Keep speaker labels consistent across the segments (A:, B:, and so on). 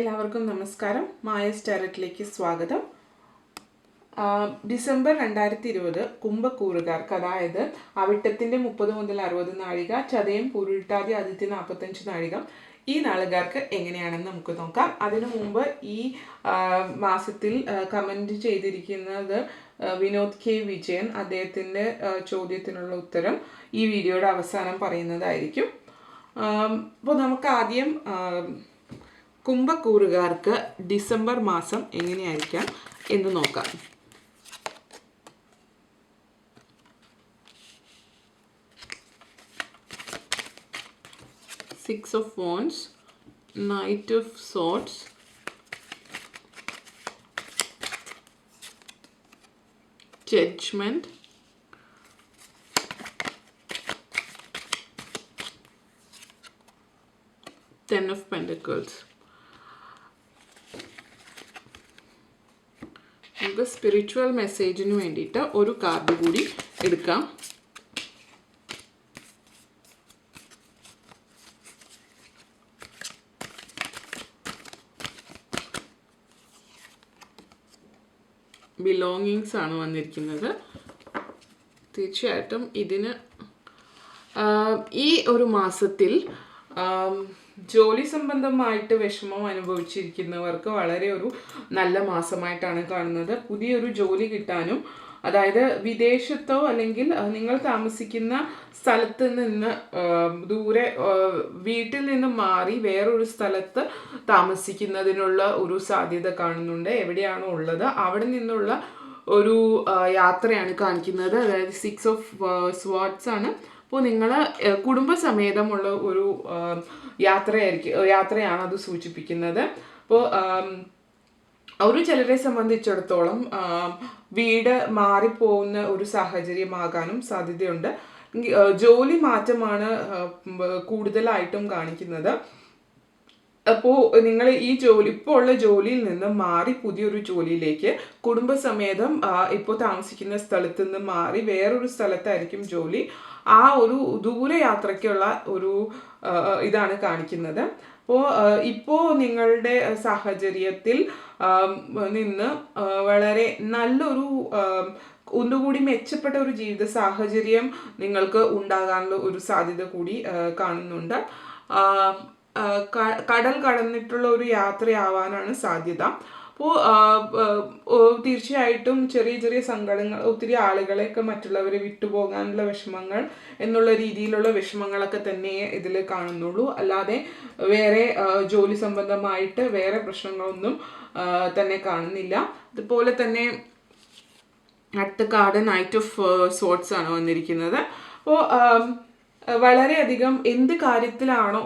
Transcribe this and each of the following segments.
A: എല്ലാവർക്കും നമസ്കാരം. മായ സ്റ്റാരറ്റിലേക്ക് സ്വാഗതം. ഡിസംബർ രണ്ടായിരത്തി ഇരുപത് കുംഭക്കൂറുകാർക്ക് അതായത് അവിട്ടത്തിന്റെ മുപ്പത് മുതൽ അറുപത് നാഴിക ചതയം പുരുട്ടാതി ആദ്യത്തെ നാൽപ്പത്തഞ്ച് നാഴിക ഈ നാളുകാർക്ക് എങ്ങനെയാണെന്ന് നമുക്ക് നോക്കാം. അതിനു മുമ്പ് ഈ മാസത്തിൽ കമന്റ് ചെയ്തിരിക്കുന്നത് വിനോദ് കെ. വിജയൻ അദ്ദേഹത്തിന്റെ ചോദ്യത്തിനുള്ള ഉത്തരം ഈ വീഡിയോയുടെ അവസാനം പറയുന്നതായിരിക്കും. അപ്പോൾ നമുക്ക് ആദ്യം കുംഭക്കൂറുകാർക്ക് ഡിസംബർ മാസം എങ്ങനെയായിരിക്കാം എന്ന് നോക്കാം. Six of phones knight of swords judgement ten of pentacles നമുക്ക് സ്പിരിച്വൽ മെസ്സേജിന് വേണ്ടിയിട്ട് ഒരു കാർഡ് കൂടി എടുക്കാം. ബിലോങ്ങിങ്സ് ആണ് വന്നിരിക്കുന്നത്. തീർച്ചയായിട്ടും ഇതിന് ഈ ഒരു മാസത്തിൽ ജോലി സംബന്ധമായിട്ട് വിഷമം അനുഭവിച്ചിരിക്കുന്നവർക്ക് വളരെ ഒരു നല്ല മാസമായിട്ടാണ് കാണുന്നത്. പുതിയൊരു ജോലി കിട്ടാനും അതായത് വിദേശത്തോ അല്ലെങ്കിൽ നിങ്ങൾ താമസിക്കുന്ന സ്ഥലത്ത് നിന്ന് ദൂരെ വീട്ടിൽ നിന്ന് മാറി വേറൊരു സ്ഥലത്ത് താമസിക്കുന്നതിനുള്ള ഒരു സാധ്യത കാണുന്നുണ്ട്. എവിടെയാണോ ഉള്ളത്. അവിടെ നിന്നുള്ള ഒരു യാത്രയാണ് കാണിക്കുന്നത്. അതായത് സിക്സ് ഓഫ് സ്വാട്സ് ആണ്. അപ്പോൾ നിങ്ങൾ കുടുംബസമേതമുള്ള ഒരു യാത്രയായിരിക്കും യാത്രയാണ് അത് സൂചിപ്പിക്കുന്നത്. അപ്പോൾ ഒരു ചിലരെ സംബന്ധിച്ചിടത്തോളം വീട് മാറിപ്പോകുന്ന ഒരു സാഹചര്യമാകാനും സാധ്യതയുണ്ട്. ജോലി മാറ്റമാണ് കൂടുതലായിട്ടും കാണിക്കുന്നത്. അപ്പോൾ നിങ്ങൾ ഈ ജോലി ഇപ്പോൾ ഉള്ള ജോലിയിൽ നിന്ന് മാറി പുതിയൊരു ജോലിയിലേക്ക് കുടുംബസമേതം ഇപ്പോൾ താമസിക്കുന്ന സ്ഥലത്ത് നിന്ന് മാറി വേറൊരു സ്ഥലത്തായിരിക്കും ജോലി. ആ ഒരു ദൂരയാത്രയ്ക്കുള്ള ഒരു ഇതാണ് കാണിക്കുന്നത്. അപ്പോൾ ഇപ്പോൾ നിങ്ങളുടെ സാഹചര്യത്തിൽ നിന്ന് വളരെ നല്ലൊരു ഒന്നുകൂടി മെച്ചപ്പെട്ട ഒരു ജീവിത സാഹചര്യം നിങ്ങൾക്ക് ഉണ്ടാകാനുള്ള ഒരു സാധ്യത കൂടി കാണുന്നുണ്ട്. കടൽ കടന്നിട്ടുള്ള ഒരു യാത്രയാവാനാണ് സാധ്യത. അപ്പോൾ തീർച്ചയായിട്ടും ചെറിയ ചെറിയ സങ്കടങ്ങൾ ഒത്തിരി ആളുകളെയൊക്കെ മറ്റുള്ളവരെ വിട്ടുപോകാനുള്ള വിഷമങ്ങൾ എന്നുള്ള രീതിയിലുള്ള വിഷമങ്ങളൊക്കെ തന്നെ ഇതിൽ കാണുന്നുള്ളൂ. അല്ലാതെ വേറെ ജോലി സംബന്ധമായിട്ട് വേറെ പ്രശ്നങ്ങളൊന്നും തന്നെ കാണുന്നില്ല. അതുപോലെ തന്നെ അടുത്ത കാർഡ് നൈറ്റ് ഓഫ് സോട്ട്സ് ആണ് വന്നിരിക്കുന്നത്. അപ്പോൾ വളരെയധികം എന്ത് കാര്യത്തിലാണോ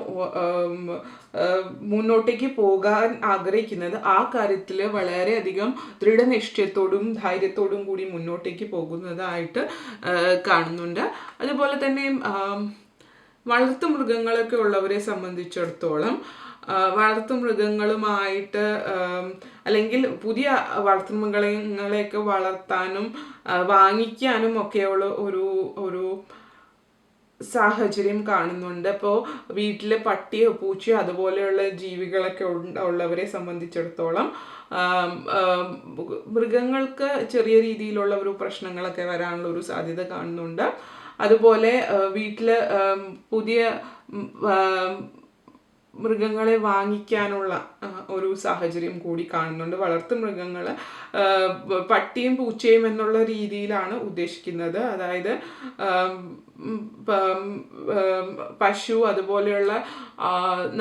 A: മുന്നോട്ടേക്ക് പോകാൻ ആഗ്രഹിക്കുന്നത് ആ കാര്യത്തിൽ വളരെയധികം ദൃഢനിശ്ചയത്തോടും ധൈര്യത്തോടും കൂടി മുന്നോട്ടേക്ക് പോകുന്നതായിട്ട് കാണുന്നുണ്ട്. അതുപോലെ തന്നെ വളർത്തു മൃഗങ്ങളൊക്കെ ഉള്ളവരെ സംബന്ധിച്ചിടത്തോളം വളർത്തു മൃഗങ്ങളുമായിട്ട് അല്ലെങ്കിൽ പുതിയ വളർത്തു മൃഗങ്ങളെയൊക്കെ വളർത്താനും വാങ്ങിക്കാനും ഒക്കെയുള്ള ഒരു ഒരു സാഹചര്യം കാണുന്നുണ്ട്. അപ്പോൾ വീട്ടിൽ പട്ടിയോ പൂച്ചയോ അതുപോലെയുള്ള ജീവികളൊക്കെ ഉള്ളവരെ സംബന്ധിച്ചിടത്തോളം മൃഗങ്ങൾക്ക് ചെറിയ രീതിയിലുള്ള ഒരു പ്രശ്നങ്ങളൊക്കെ വരാനുള്ള ഒരു സാധ്യത കാണുന്നുണ്ട്. അതുപോലെ വീട്ടിൽ പുതിയ മൃഗങ്ങളെ വാങ്ങിക്കാനുള്ള ഒരു സാഹചര്യം കൂടി കാണുന്നുണ്ട്. വളർത്തു മൃഗങ്ങൾ പട്ടിയും പൂച്ചയും എന്നുള്ള രീതിയിലാണ് ഉദ്ദേശിക്കുന്നത്. അതായത് പശു അതുപോലെയുള്ള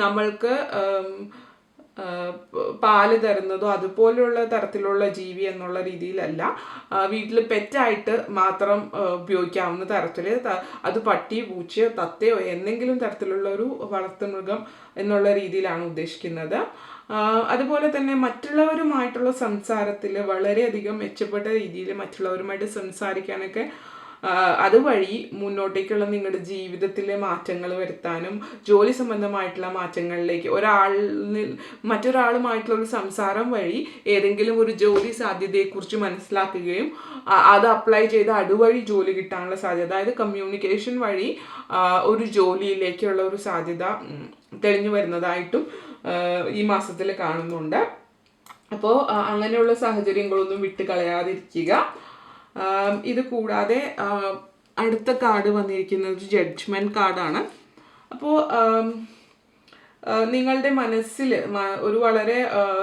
A: നമ്മൾക്ക് പാൽ തരുന്നതോ അതുപോലെയുള്ള തരത്തിലുള്ള ജീവി എന്നുള്ള രീതിയിലല്ല. വീട്ടിൽ പെറ്റായിട്ട് മാത്രം ഉപയോഗിക്കാവുന്ന തരത്തിൽ അത് പട്ടി പൂച്ചയോ തത്തയോ എന്തെങ്കിലും തരത്തിലുള്ള ഒരു വളർത്തുമൃഗം എന്നുള്ള രീതിയിലാണ് ഉദ്ദേശിക്കുന്നത്. അതുപോലെ തന്നെ മറ്റുള്ളവരുമായിട്ടുള്ള സംസാരത്തിൽ വളരെയധികം മെച്ചപ്പെട്ട രീതിയിൽ മറ്റുള്ളവരുമായിട്ട് സംസാരിക്കാനൊക്കെ അതുവഴി മുന്നോട്ടേക്കുള്ള നിങ്ങളുടെ ജീവിതത്തിലെ മാറ്റങ്ങൾ വരുത്താനും ജോലി സംബന്ധമായിട്ടുള്ള മാറ്റങ്ങളിലേക്ക് ഒരാളിൽ മറ്റൊരാളുമായിട്ടുള്ള ഒരു സംസാരം വഴി ഏതെങ്കിലും ഒരു ജോലി സാധ്യതയെക്കുറിച്ച് മനസ്സിലാക്കുകയും അത് അപ്ലൈ ചെയ്ത് അതുവഴി ജോലി കിട്ടാനുള്ള സാധ്യത അതായത് കമ്മ്യൂണിക്കേഷൻ വഴി ഒരു ജോലിയിലേക്കുള്ള ഒരു സാധ്യത തെളിഞ്ഞു വരുന്നതായിട്ടും ഈ മാസത്തിൽ കാണുന്നുണ്ട്. അപ്പോൾ അങ്ങനെയുള്ള സാഹചര്യങ്ങളൊന്നും വിട്ട് കളയാതിരിക്കുക ഇത് കൂടാതെ അടുത്ത കാർഡ് വന്നിരിക്കുന്നത് ജഡ്ജ്മെന്റ് കാർഡാണ് അപ്പോൾ നിങ്ങളുടെ മനസ്സിൽ ഒരു വളരെ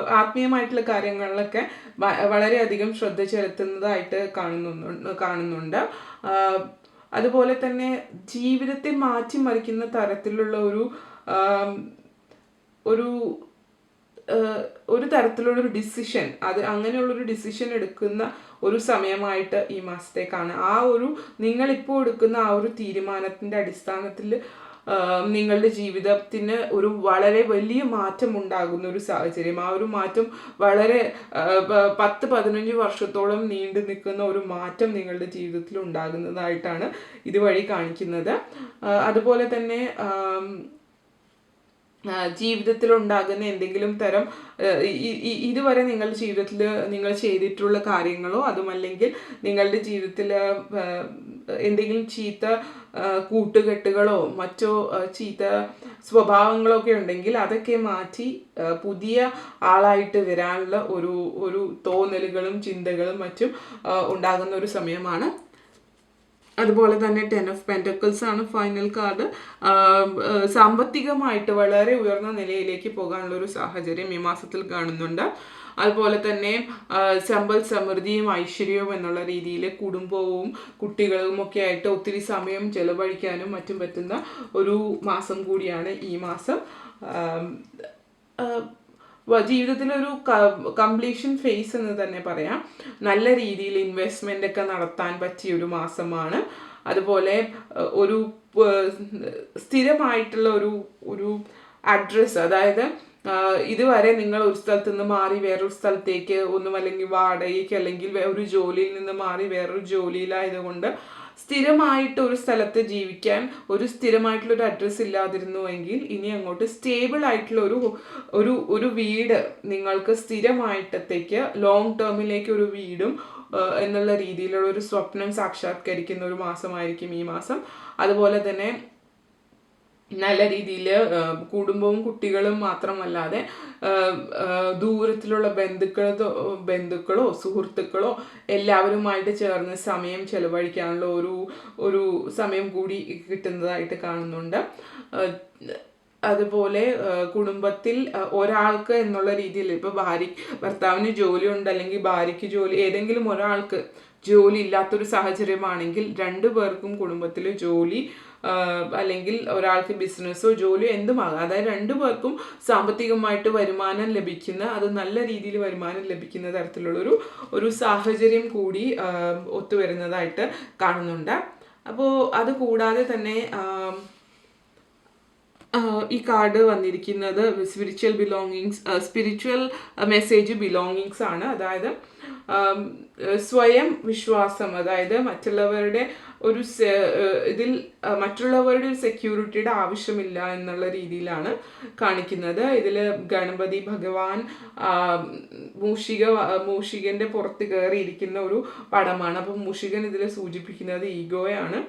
A: ആത്മീയമായിട്ടുള്ള കാര്യങ്ങളിലൊക്കെ വളരെയധികം ശ്രദ്ധ ചെലുത്തുന്നതായിട്ട് കാണുന്നു കാണുന്നുണ്ട്. അതുപോലെ തന്നെ ജീവിതത്തെ മാറ്റിമറിക്കുന്ന തരത്തിലുള്ള ഒരു ഒരു ഒരു തരത്തിലുള്ളൊരു ഡിസിഷൻ അത് അങ്ങനെയുള്ളൊരു ഡിസിഷൻ എടുക്കുന്ന ഒരു സമയമായിട്ട് ഈ മാസത്തേക്കാണ്. ആ ഒരു നിങ്ങളിപ്പോൾ എടുക്കുന്ന ആ ഒരു തീരുമാനത്തിന്റെ അടിസ്ഥാനത്തിൽ നിങ്ങളുടെ ജീവിതത്തിന് ഒരു വളരെ വലിയ മാറ്റം ഉണ്ടാകുന്ന ഒരു സാഹചര്യം. ആ ഒരു മാറ്റം വളരെ പത്ത് പതിനഞ്ച് വർഷത്തോളം നീണ്ടു നിൽക്കുന്ന ഒരു മാറ്റം നിങ്ങളുടെ ജീവിതത്തിൽ ഉണ്ടാകുന്നതായിട്ടാണ് ഇതുവഴി കാണിക്കുന്നത്. അതുപോലെ തന്നെ ആം, ഉണ്ടാകുന്ന എന്തെങ്കിലും തരം ഇതുവരെ നിങ്ങളുടെ ജീവിതത്തിൽ നിങ്ങൾ ചെയ്തിട്ടുള്ള കാര്യങ്ങളോ അതുമല്ലെങ്കിൽ നിങ്ങളുടെ ജീവിതത്തിൽ എന്തെങ്കിലും ചീത്ത കൂട്ടുകെട്ടുകളോ മറ്റോ ചീത്ത സ്വഭാവങ്ങളോ ഒക്കെ ഉണ്ടെങ്കിൽ അതൊക്കെ മാറ്റി പുതിയ ആളായിട്ട് വരാനുള്ള ഒരു ഒരു തോന്നലുകളും ചിന്തകളും മറ്റും ഉണ്ടാകുന്ന ഒരു സമയമാണ് അതുപോലെ തന്നെ ടെൻ ഓഫ് പെന്റക്കിൾസ് ആണ് ഫൈനൽ കാർഡ് സാമ്പത്തികമായിട്ട് വളരെ ഉയർന്ന നിലയിലേക്ക് പോകാനുള്ള ഒരു സാഹചര്യം ഈ മാസത്തിൽ കാണുന്നുണ്ട്. അതുപോലെ തന്നെ സമ്പൽ സമൃദ്ധിയും ഐശ്വര്യവും എന്നുള്ള രീതിയിൽ കുടുംബവും കുട്ടികളും ഒക്കെ ആയിട്ട് ഒത്തിരി സമയം ചെലവഴിക്കാനും മറ്റും പറ്റുന്ന ഒരു മാസം കൂടിയാണ് ഈ മാസം. ജീവിതത്തിലൊരു കംപ്ലീഷൻ ഫേസ് എന്ന് തന്നെ പറയാം. നല്ല രീതിയിൽ ഇൻവെസ്റ്റ്മെന്റ് ഒക്കെ നടത്താൻ പറ്റിയ ഒരു മാസമാണ്. അതുപോലെ ഒരു സ്ഥിരമായിട്ടുള്ള ഒരു ഒരു അഡ്രസ്സ് അതായത് ഇതുവരെ നിങ്ങൾ ഒരു സ്ഥലത്ത് നിന്ന് മാറി വേറൊരു സ്ഥലത്തേക്ക് ഒന്നും അല്ലെങ്കിൽ വാടകയ്ക്ക് അല്ലെങ്കിൽ ഒരു ജോലിയിൽ നിന്ന് മാറി വേറൊരു ജോലിയിലായതുകൊണ്ട് സ്ഥിരമായിട്ട് ഒരു സ്ഥലത്ത് ജീവിക്കാൻ ഒരു സ്ഥിരമായിട്ടുള്ള ഒരു അഡ്രസ്സ് ഇല്ലാതിരുന്നുവെങ്കിൽ ഇനി അങ്ങോട്ട് സ്റ്റേബിൾ ആയിട്ടുള്ള ഒരു ഒരു ഒരു വീട് നിങ്ങൾക്ക് സ്ഥിരമായിട്ടത്തേക്ക് ലോങ് ടേമിലേക്ക് ഒരു വീടും എന്നുള്ള രീതിയിലുള്ള ഒരു സ്വപ്നം സാക്ഷാത്കരിക്കുന്ന ഒരു മാസമായിരിക്കും ഈ മാസം. അതുപോലെ തന്നെ നല്ല രീതിയിൽ കുടുംബവും കുട്ടികളും മാത്രമല്ലാതെ ദൂരത്തിലുള്ള ബന്ധുക്കളോ ബന്ധുക്കളോ സുഹൃത്തുക്കളോ എല്ലാവരുമായിട്ട് ചേർന്ന് സമയം ചെലവഴിക്കാനുള്ള ഒരു ഒരു സമയം കൂടി കിട്ടുന്നതായിട്ട് കാണുന്നുണ്ട്. അതുപോലെ കുടുംബത്തിൽ ഒരാൾക്ക് എന്നുള്ള രീതിയിൽ ഇപ്പോൾ ഭാര്യ ഭർത്താവിന് ജോലി ഉണ്ട് അല്ലെങ്കിൽ ഭാര്യയ്ക്ക് ജോലി ഏതെങ്കിലും ഒരാൾക്ക് ജോലി ഇല്ലാത്തൊരു സാഹചര്യമാണെങ്കിൽ രണ്ടു പേർക്കും കുടുംബത്തിൽ ജോലി അല്ലെങ്കിൽ ഒരാൾക്ക് ബിസിനസ്സോ ജോലിയോ എന്തുമാകാം. അതായത് രണ്ടു പേർക്കും സാമ്പത്തികമായിട്ട് വരുമാനം ലഭിക്കുന്ന അത് നല്ല രീതിയിൽ വരുമാനം ലഭിക്കുന്ന തരത്തിലുള്ളൊരു ഒരു സാഹചര്യം കൂടി ഒത്തുവരുന്നതായിട്ട് കാണുന്നുണ്ട്. അപ്പോൾ അത് കൂടാതെ തന്നെ ഈ കാർഡ് വന്നിരിക്കുന്നത് spiritual belongings spiritual message belongings ആണ്. അതായത് സ്വയം വിശ്വാസം അതായത് മറ്റുള്ളവരുടെ ഒരു ഇതിൽ മറ്റുള്ളവരുടെ ഒരു സെക്യൂരിറ്റിയുടെ ആവശ്യമില്ല എന്നുള്ള രീതിയിലാണ് കാണിക്കുന്നത്. ഇതിൽ ഗണപതി ഭഗവാൻ മൂഷിക മൂഷികന്റെ പുറത്ത് കയറിയിരിക്കുന്ന ഒരു പടമാണ്. അപ്പം മൂഷികൻ ഇതിൽ സൂചിപ്പിക്കുന്നത് ഈഗോയാണ്.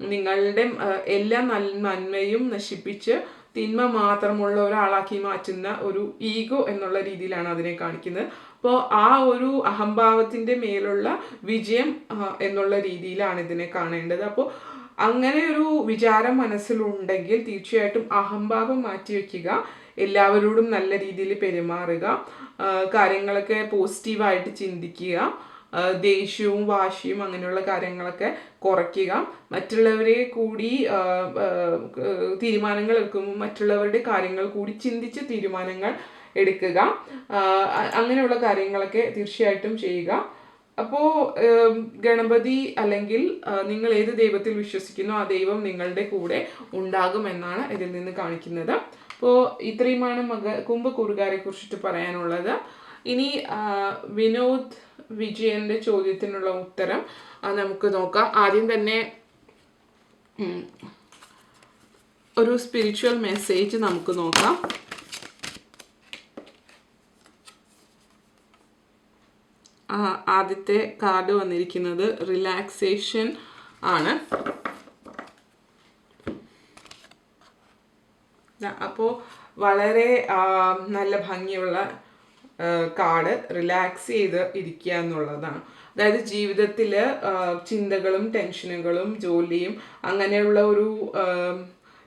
A: നിങ്ങളുടെ എല്ലാ നൽ നന്മയും നശിപ്പിച്ച് തിന്മ മാത്രമുള്ള ഒരാളാക്കി മാറ്റുന്ന ഒരു ഈഗോ എന്നുള്ള രീതിയിലാണ് അതിനെ കാണിക്കുന്നത്. അപ്പോൾ ആ ഒരു അഹംഭാവത്തിന്റെ മേലുള്ള വിജയം എന്നുള്ള രീതിയിലാണ് ഇതിനെ കാണേണ്ടത്. അപ്പോൾ അങ്ങനെ ഒരു വിചാരം മനസ്സിലുണ്ടെങ്കിൽ തീർച്ചയായിട്ടും അഹംഭാവം മാറ്റിവെക്കുക എല്ലാവരോടും നല്ല രീതിയിൽ പെരുമാറുക കാര്യങ്ങളൊക്കെ പോസിറ്റീവായിട്ട് ചിന്തിക്കുക ദേഷ്യവും വാശിയും അങ്ങനെയുള്ള കാര്യങ്ങളൊക്കെ കുറയ്ക്കുക. മറ്റുള്ളവരെ കൂടി തീരുമാനങ്ങൾ എടുക്കുമ്പോൾ മറ്റുള്ളവരുടെ കാര്യങ്ങൾ കൂടി ചിന്തിച്ച് തീരുമാനങ്ങൾ എടുക്കുക. അങ്ങനെയുള്ള കാര്യങ്ങളൊക്കെ തീർച്ചയായിട്ടും ചെയ്യുക. അപ്പോൾ ഗണപതി അല്ലെങ്കിൽ നിങ്ങൾ ഏത് ദൈവത്തിൽ വിശ്വസിക്കുന്നു ആ ദൈവം നിങ്ങളുടെ കൂടെ ഉണ്ടാകുമെന്നാണ് ഇതിൽ നിന്ന് കാണിക്കുന്നത്. അപ്പോൾ ഇത്രയുമാണ് മക കുംഭക്കൂറുകാരെ കുറിച്ചിട്ട് പറയാനുള്ളത്. ഇനി വിനോദ് വിജയന്റെ ചോദ്യത്തിനുള്ള ഉത്തരം നമുക്ക് നോക്കാം. ആദ്യം തന്നെ ഒരു സ്പിരിച്വൽ മെസ്സേജ് നമുക്ക് നോക്കാം. ആദ്യത്തെ കാർഡ് വന്നിരിക്കുന്നത് റിലാക്സേഷൻ ആണ്. അപ്പോൾ വളരെ നല്ല ഭംഗിയുള്ള കാർഡ് റിലാക്സ് ചെയ്ത് ഇരിക്കുക എന്നുള്ളതാണ്. അതായത് ജീവിതത്തിൽ ചിന്തകളും ടെൻഷനുകളും ജോലിയും അങ്ങനെയുള്ള ഒരു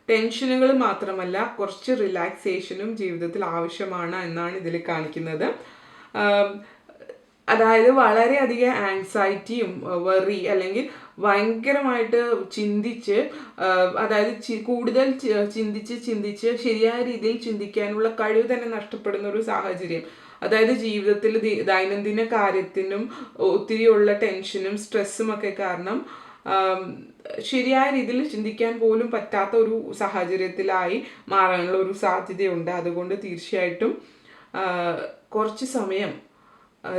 A: ടെൻഷനുകൾ മാത്രമല്ല കുറച്ച് റിലാക്സേഷനും ജീവിതത്തിൽ ആവശ്യമാണ് എന്നാണ് ഇതിൽ കാണിക്കുന്നത്. അതായത് വളരെയധികം ആങ്സൈറ്റിയും വെറി അല്ലെങ്കിൽ ഭയങ്കരമായിട്ട് ചിന്തിച്ച് അതായത് കൂടുതൽ ചിന്തിച്ച് ചിന്തിച്ച് ശരിയായ രീതിയിൽ ചിന്തിക്കാനുള്ള കഴിവ് തന്നെ നഷ്ടപ്പെടുന്ന ഒരു സാഹചര്യം. അതായത് ജീവിതത്തിൽ ദൈനംദിന കാര്യത്തിനും ഒത്തിരിയുള്ള ടെൻഷനും സ്ട്രെസ്സും ഒക്കെ കാരണം ശരിയായ രീതിയിൽ ചിന്തിക്കാൻ പോലും പറ്റാത്ത ഒരു സാഹചര്യത്തിലായി മാറാനുള്ള ഒരു സാധ്യതയുണ്ട്. അതുകൊണ്ട് തീർച്ചയായിട്ടും കുറച്ച് സമയം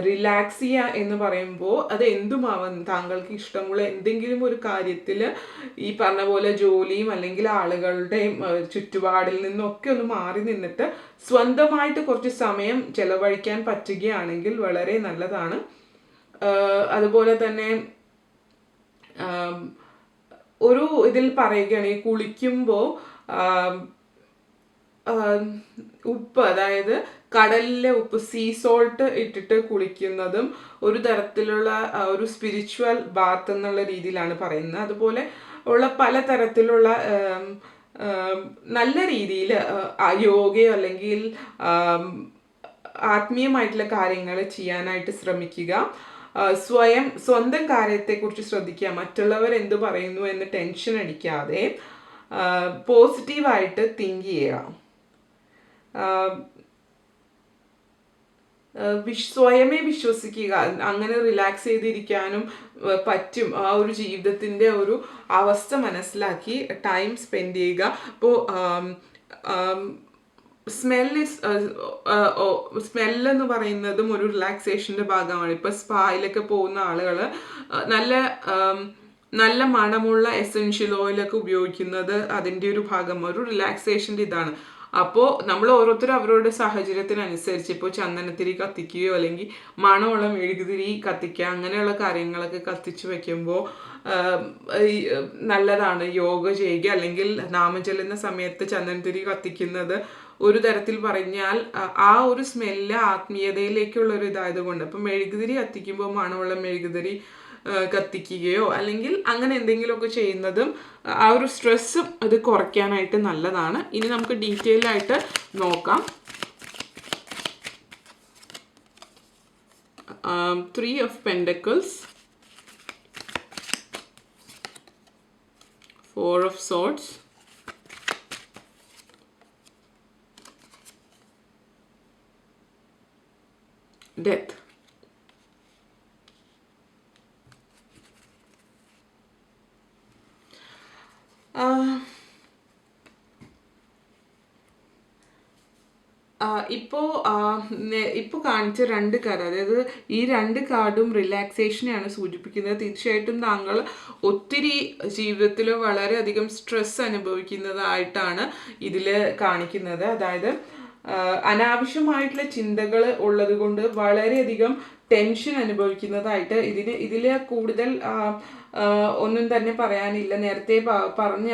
A: റിലാക്സ് ചെയ്യുക എന്ന് പറയുമ്പോൾ അത് എന്തുമാവാം? താങ്കൾക്ക് ഇഷ്ടമുള്ള എന്തെങ്കിലും ഒരു കാര്യത്തിൽ ഈ പറഞ്ഞ പോലെ ജോലിയും അല്ലെങ്കിൽ ആളുകളുടെയും ചുറ്റുപാടിൽ നിന്നൊക്കെ ഒന്ന് മാറി നിന്നിട്ട് സ്വന്തമായിട്ട് കുറച്ച് സമയം ചെലവഴിക്കാൻ പറ്റുകയാണെങ്കിൽ വളരെ നല്ലതാണ്. അതുപോലെ തന്നെ ഒരു ഇതിൽ പറയുകയാണെങ്കിൽ കുളിക്കുമ്പോൾ ഉപ്പ് അതായത് കടലിലെ ഉപ്പ് സീ സോൾട്ട് ഇട്ടിട്ട് കുളിക്കുന്നതും ഒരു തരത്തിലുള്ള ഒരു സ്പിരിച്വൽ ബാത്ത് എന്നുള്ള രീതിയിലാണ് പറയുന്നത്. അതുപോലെ ഉള്ള പല തരത്തിലുള്ള നല്ല രീതിയിൽ യോഗയോ അല്ലെങ്കിൽ ആത്മീയമായിട്ടുള്ള കാര്യങ്ങൾ ചെയ്യാനായിട്ട് ശ്രമിക്കുക. സ്വയം സ്വന്തം കാര്യത്തെക്കുറിച്ച് ശ്രദ്ധിക്കുക. മറ്റുള്ളവർ എന്ത് പറയുന്നു എന്ന് ടെൻഷൻ അടിക്കാതെ പോസിറ്റീവായിട്ട് തിങ്ക് ചെയ്യുക. വിശ് സ്വയമേ വിശ്വസിക്കുക. അങ്ങനെ റിലാക്സ് ചെയ്തിരിക്കാനും പറ്റും. ആ ഒരു ജീവിതത്തിന്റെ ഒരു അവസ്ഥ മനസ്സിലാക്കി ടൈം സ്പെൻഡ് ചെയ്യുക. അപ്പോൾ സ്മെല്ല് സ്മെല്ലെന്ന് പറയുന്നതും ഒരു റിലാക്സേഷന്റെ ഭാഗമാണ്. ഇപ്പോൾ സ്പായിലൊക്കെ പോകുന്ന ആളുകൾ നല്ല നല്ല മണമുള്ള എസെൻഷ്യൽ ഓയിലൊക്കെ ഉപയോഗിക്കുന്നത് അതിന്റെ ഒരു ഭാഗം ഒരു റിലാക്സേഷന്റെ ഇതാണ്. അപ്പോൾ നമ്മൾ ഓരോരുത്തരും അവരുടെ സാഹചര്യത്തിനനുസരിച്ച് ഇപ്പോൾ ചന്ദനത്തിരി കത്തിക്കുകയോ അല്ലെങ്കിൽ മണമുള്ള മെഴുകുതിരി കത്തിക്കുക അങ്ങനെയുള്ള കാര്യങ്ങളൊക്കെ കത്തിച്ചു വെക്കുമ്പോൾ നല്ലതാണ് യോഗ ചെയ്യുക. അല്ലെങ്കിൽ നാമം ചെല്ലുന്ന സമയത്ത് ചന്ദനത്തിരി കത്തിക്കുന്നത് ഒരു തരത്തിൽ പറഞ്ഞാൽ ആ- ഒരു സ്മെല്ല് ആത്മീയതയിലേക്കുള്ള ഒരു ഇതായതുകൊണ്ട് അപ്പം മെഴുകുതിരി കത്തിക്കുമ്പോൾ മണമുള്ള മെഴുകുതിരി കത്തിക്കുകയോ അല്ലെങ്കിൽ അങ്ങനെ എന്തെങ്കിലുമൊക്കെ ചെയ്യുന്നതും ആ ഒരു സ്ട്രെസ്സും അത് കുറയ്ക്കാനായിട്ട് നല്ലതാണ്. ഇനി നമുക്ക് ഡീറ്റെയിൽ ആയിട്ട് നോക്കാം. Three of pentacles four of swords death ഇപ്പോൾ ഇപ്പോൾ കാണിച്ച രണ്ട് കാർഡ് അതായത് ഈ രണ്ട് കാർഡും റിലാക്സേഷനെയാണ് സൂചിപ്പിക്കുന്നത്. തീർച്ചയായിട്ടും താങ്കൾ ഒത്തിരി ജീവിതത്തിൽ വളരെയധികം സ്ട്രെസ് അനുഭവിക്കുന്നതായിട്ടാണ് ഇതിൽ കാണിക്കുന്നത്. അതായത് അനാവശ്യമായിട്ടുള്ള ചിന്തകൾ ഉള്ളത് കൊണ്ട് വളരെയധികം ടെൻഷൻ അനുഭവിക്കുന്നതായിട്ട് ഇതിന് ഇതിൽ കൂടുതൽ ഒന്നും തന്നെ പറയാനില്ല. നേരത്തെ പറഞ്ഞ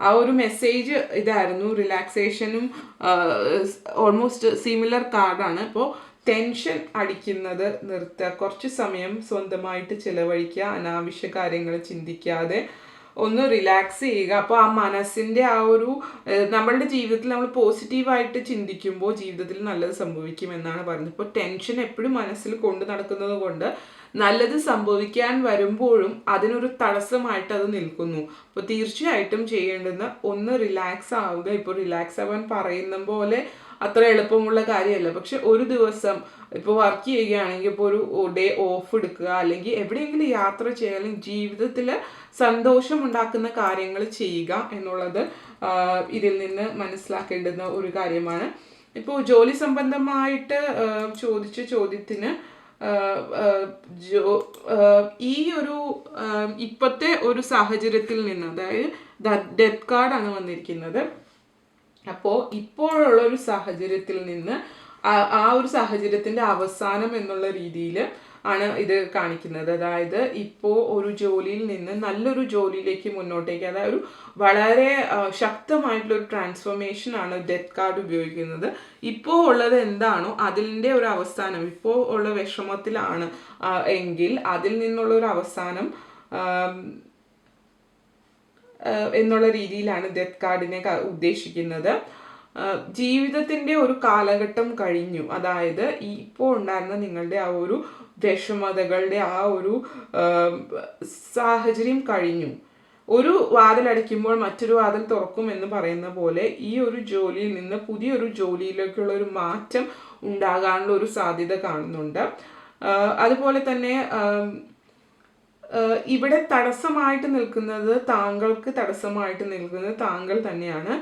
A: ആ ഒരു മെസ്സേജ് ഇതായിരുന്നു. റിലാക്സേഷനും ഓൾമോസ്റ്റ് സിമിലർ കാർഡാണ് അപ്പോൾ ടെൻഷൻ അടിക്കുന്നത് നിർത്തുക. കുറച്ച് സമയം സ്വന്തമായിട്ട് ചിലവഴിക്കുക. അനാവശ്യ കാര്യങ്ങൾ ചിന്തിക്കാതെ ഒന്ന് റിലാക്സ് ചെയ്യുക. അപ്പോൾ ആ മനസ്സിന്റെ ആ ഒരു നമ്മളുടെ ജീവിതത്തിൽ നമ്മൾ പോസിറ്റീവായിട്ട് ചിന്തിക്കുമ്പോൾ ജീവിതത്തിൽ നല്ലത് സംഭവിക്കും എന്നാണ് പറയുന്നത് ഇപ്പോൾ ടെൻഷൻ എപ്പോഴും മനസ്സിൽ കൊണ്ടു നടക്കുന്നത് കൊണ്ട് നല്ലത് സംഭവിക്കാൻ വരുമ്പോഴും അതിനൊരു തടസ്സമായിട്ട് അത് നിൽക്കുന്നു. അപ്പോൾ തീർച്ചയായിട്ടും ചെയ്യേണ്ടുന്ന ഒന്ന് റിലാക്സ് ആവുക. ഇപ്പോൾ റിലാക്സ് ആവാൻ പറയുന്ന പോലെ അത്ര എളുപ്പമുള്ള കാര്യമല്ല. പക്ഷെ ഒരു ദിവസം ഇപ്പോൾ വർക്ക് ചെയ്യുകയാണെങ്കിൽ ഇപ്പോൾ ഒരു ഡേ ഓഫ് എടുക്കുക അല്ലെങ്കിൽ എവിടെയെങ്കിലും യാത്ര ചെയ്യുക അല്ലെങ്കിൽ ജീവിതത്തിൽ സന്തോഷം ഉണ്ടാക്കുന്ന കാര്യങ്ങൾ ചെയ്യുക എന്നുള്ളത് ഇതിൽ നിന്ന് മനസ്സിലാക്കേണ്ടുന്ന ഒരു കാര്യമാണ്. ഇപ്പോൾ ജോലി സംബന്ധമായിട്ട് ചോദിച്ച ചോദ്യത്തിന് ഈ ഒരു ഇപ്പോഴത്തെ ഒരു സാഹചര്യത്തിൽ നിന്ന് അതായത് ഡെത്ത് കാർഡാണ് വന്നിരിക്കുന്നത്. അപ്പോൾ ഇപ്പോഴുള്ള ഒരു സാഹചര്യത്തിൽ നിന്ന് ആ- ഒരു സാഹചര്യത്തിന്റെ അവസാനം എന്നുള്ള രീതിയിൽ ആണ് ഇത് കാണിക്കുന്നത്. അതായത് ഇപ്പോൾ ഒരു ജോലിയിൽ നിന്ന് നല്ലൊരു ജോലിയിലേക്ക് മുന്നോട്ടേക്ക് അതായത് ഒരു വളരെ ശക്തമായിട്ടുള്ള ഒരു ട്രാൻസ്ഫോർമേഷൻ ആണ് ഡെത്ത് കാർഡ് ഉപയോഗിക്കുന്നത്. ഇപ്പോൾ ഉള്ളത് എന്താണോ അതിന്റെ ഒരു അവസാനം ഇപ്പോൾ ഉള്ള വിഷമത്തിലാണ് എങ്കിൽ അതിൽ നിന്നുള്ള ഒരു അവസാനം എന്നുള്ള രീതിയിലാണ് ഡെത്ത് കാർഡിനെ ഉദ്ദേശിക്കുന്നത്. ജീവിതത്തിന്റെ ഒരു കാലഘട്ടം കഴിഞ്ഞു. അതായത് ഇപ്പോൾ ഉണ്ടായിരുന്ന നിങ്ങളുടെ ആ ഒരു വിഷമതകളുടെ ആ ഒരു സാഹചര്യം കഴിഞ്ഞു. ഒരു വാതിൽ അടയ്ക്കുമ്പോൾ മറ്റൊരു വാതിൽ തുറക്കും എന്ന് പറയുന്ന പോലെ ഈ ഒരു ജോലിയിൽ നിന്ന് പുതിയൊരു ജോലിയിലേക്കുള്ള ഒരു മാറ്റം ഉണ്ടാകാനുള്ള ഒരു സാധ്യത കാണുന്നുണ്ട്. അതുപോലെ തന്നെ ഇവിടെ തടസ്സമായിട്ട് നിൽക്കുന്നത് താങ്കൾക്ക് തടസ്സമായിട്ട് നിൽക്കുന്നത് താങ്കൾ തന്നെയാണ്.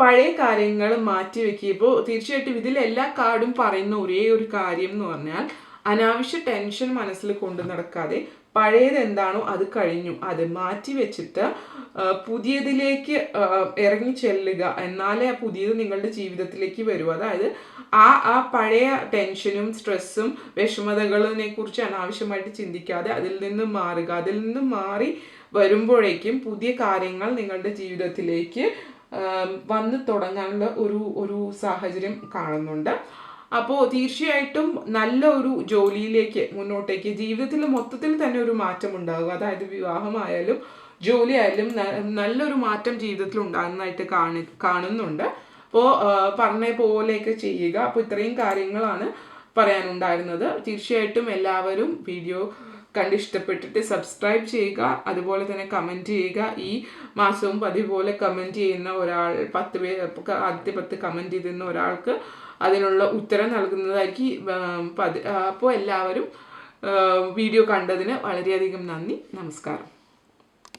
A: പഴയ കാര്യങ്ങൾ മാറ്റി ഇപ്പോൾ തീർച്ചയായിട്ടും ഇതിൽ എല്ലാ കാർഡും പറയുന്ന ഒരേ ഒരു കാര്യം എന്ന് പറഞ്ഞാൽ അനാവശ്യ ടെൻഷൻ മനസ്സിൽ കൊണ്ടു നടക്കാതെ പഴയത് എന്താണോ അത് കഴിഞ്ഞു. അത് മാറ്റി വെച്ചിട്ട് പുതിയതിലേക്ക് ഇറങ്ങി ചെല്ലുക. എന്നാലേ ആ പുതിയത് നിങ്ങളുടെ ജീവിതത്തിലേക്ക് വരൂ. അതായത് ആ ആ പഴയ ടെൻഷനും സ്ട്രെസ്സും വിഷമതകളിനെ കുറിച്ച് അനാവശ്യമായിട്ട് ചിന്തിക്കാതെ അതിൽ നിന്ന് മാറുക. അതിൽ നിന്ന് മാറി വരുമ്പോഴേക്കും പുതിയ കാര്യങ്ങൾ നിങ്ങളുടെ ജീവിതത്തിലേക്ക് വന്ന് തുടങ്ങാനുള്ള ഒരു ഒരു സാഹചര്യം കാണുന്നുണ്ട്. അപ്പോൾ തീർച്ചയായിട്ടും നല്ല ഒരു ജോലിയിലേക്ക് മുന്നോട്ടേക്ക് ജീവിതത്തിൽ മൊത്തത്തിൽ തന്നെ ഒരു മാറ്റം ഉണ്ടാകും അതായത് വിവാഹമായാലും ജോലി ആയാലും നല്ലൊരു മാറ്റം ജീവിതത്തിൽ ഉണ്ടാകുന്നതായിട്ട് കാണി കാണുന്നുണ്ട്. അപ്പോൾ പറഞ്ഞ പോലെയൊക്കെ ചെയ്യുക. അപ്പോൾ ഇത്രയും കാര്യങ്ങളാണ് പറയാനുണ്ടായിരുന്നത്. തീർച്ചയായിട്ടും എല്ലാവരും വീഡിയോ കണ്ട് ഇഷ്ടപ്പെട്ടിട്ട് സബ്സ്ക്രൈബ് ചെയ്യുക. അതുപോലെ തന്നെ കമന്റ് ചെയ്യുക. ഈ മാസവും പതിപോലെ പോലെ കമന്റ് ചെയ്യുന്ന ഒരാൾ പത്ത് പേര് ആദ്യത്തെ പത്ത് കമന്റ് ചെയ്തിരുന്ന ഒരാൾക്ക് അതിനുള്ള ഉത്തരം നൽകുന്നതായിരിക്കും. അപ്പോൾ എല്ലാവരും വീഡിയോ കണ്ടതിന് വളരെയധികം നന്ദി. നമസ്കാരം.